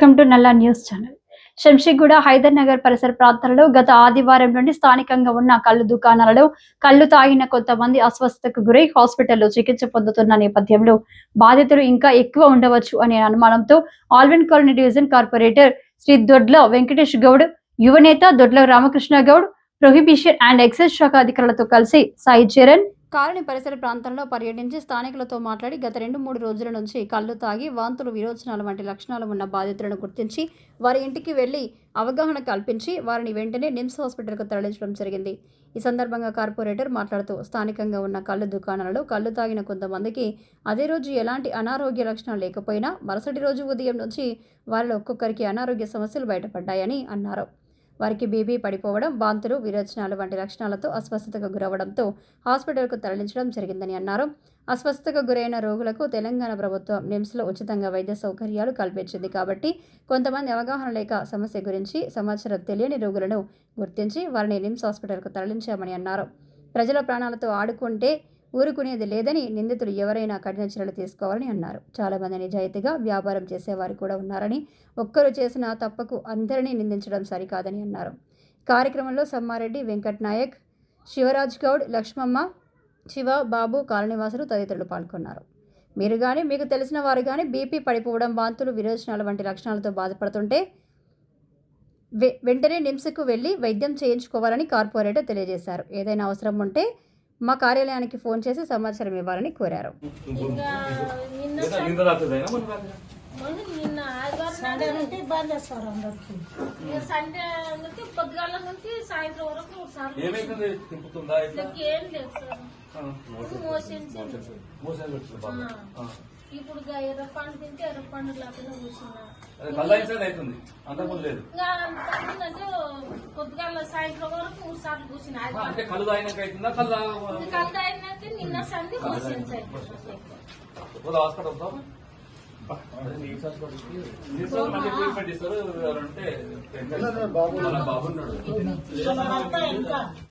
To Nalla news channel. Shamshiguda Hyder Nagar పరిసర ప్రాంతాలలో గత ఆదివారం నుండి స్థానికంగా ఉన్న కళ్ళు దుకాణాలలో కళ్ళు తాగిన కొంతమంది అస్వస్థతకు గురై హాస్పిటల్లో చికిత్స పొందుతున్న నేపథ్యంలో బాధితులు ఇంకా ఎక్కువ ఉండవచ్చు అనే అనుమానంతో Alwin colony division corporator Sri Dodla Venkatesh Goud యువనేత Dodla Ramakrishna Goud prohibition and excise శాఖ అధికారులతో కలిసి సాయి చరణ్ కాలనీ పరిసర ప్రాంతంలో పర్యటించి స్థానికులతో మాట్లాడి గత రెండు మూడు రోజుల నుంచి కళ్ళు తాగి వాంతులు విరోచనాలు వంటి లక్షణాలు ఉన్న బాధితులను గుర్తించి వారి ఇంటికి వెళ్ళి అవగాహన కల్పించి వారిని వెంటనే నిమ్స్ హాస్పిటల్కు తరలించడం జరిగింది. ఈ సందర్భంగా కార్పొరేటర్ మాట్లాడుతూ స్థానికంగా ఉన్న కళ్ళు దుకాణాలలో కళ్ళు తాగిన కొంతమందికి అదే రోజు ఎలాంటి అనారోగ్య లక్షణాలు లేకపోయినా మరుసటి రోజు ఉదయం నుంచి వారిలో ఒక్కొక్కరికి అనారోగ్య సమస్యలు బయటపడ్డాయని అన్నారు. వారికి బీబీ పడిపోవడం వాంతులు విరోచనాలు వంటి లక్షణాలతో అస్వస్థతకు గురవడంతో హాస్పిటల్కు తరలించడం జరిగిందని అన్నారు. అస్వస్థతకు గురైన రోగులకు తెలంగాణ ప్రభుత్వం నిమ్స్లో ఉచితంగా వైద్య సౌకర్యాలు కల్పించింది కాబట్టి కొంతమంది అవగాహన లేక సమస్య గురించి సమాచారం తెలియని రోగులను గుర్తించి వారిని నిమ్స్ హాస్పిటల్కు తరలించామని అన్నారు. ప్రజల ప్రాణాలతో ఆడుకుంటే ఊరుకునేది లేదని నిందితులు ఎవరైనా కఠిన చర్యలు తీసుకోవాలని అన్నారు. చాలామంది నిజాయితీగా వ్యాపారం చేసేవారు కూడా ఉన్నారని ఒక్కరు చేసిన తప్పకు అందరినీ నిందించడం సరికాదని అన్నారు. కార్యక్రమంలో సమ్మారెడ్డి వెంకట్ నాయక్ శివరాజ్ గౌడ్ లక్ష్మమ్మ శివ బాబు కాలనివాసులు తదితరులు పాల్గొన్నారు. మీరు కానీ మీకు తెలిసిన వారు కానీ బీపీ పడిపోవడం వాంతులు విరోచనాలు వంటి లక్షణాలతో బాధపడుతుంటే వె- వెంటనే నిమ్స్కు వెళ్ళి వైద్యం చేయించుకోవాలని కార్పొరేటర్ తెలియజేశారు. ఏదైనా అవసరం ఉంటే మా కార్యాలయానికి ఫోన్ చేసి సమాచారం ఇవ్వాలని కోరారు. నిన్న సండే నుండి బంద్ చేస్తారు అందరికి సండే నుంచి పొద్దుగాల నుంచి సాయంత్రం వరకు ఏం లేదు సార్. ఇక ఎర్రపండు తింటే ఎర్రపండు కూర్చున్నా. పొద్దుగాల సాయంత్రం వరకు మూడు సార్లు కూర్చున్నా. కళ్ళు తాగినాక నిన్న ట్రీట్మెంట్ ఇస్తారు ఎవరంటే బాబు. బాబున్నాడు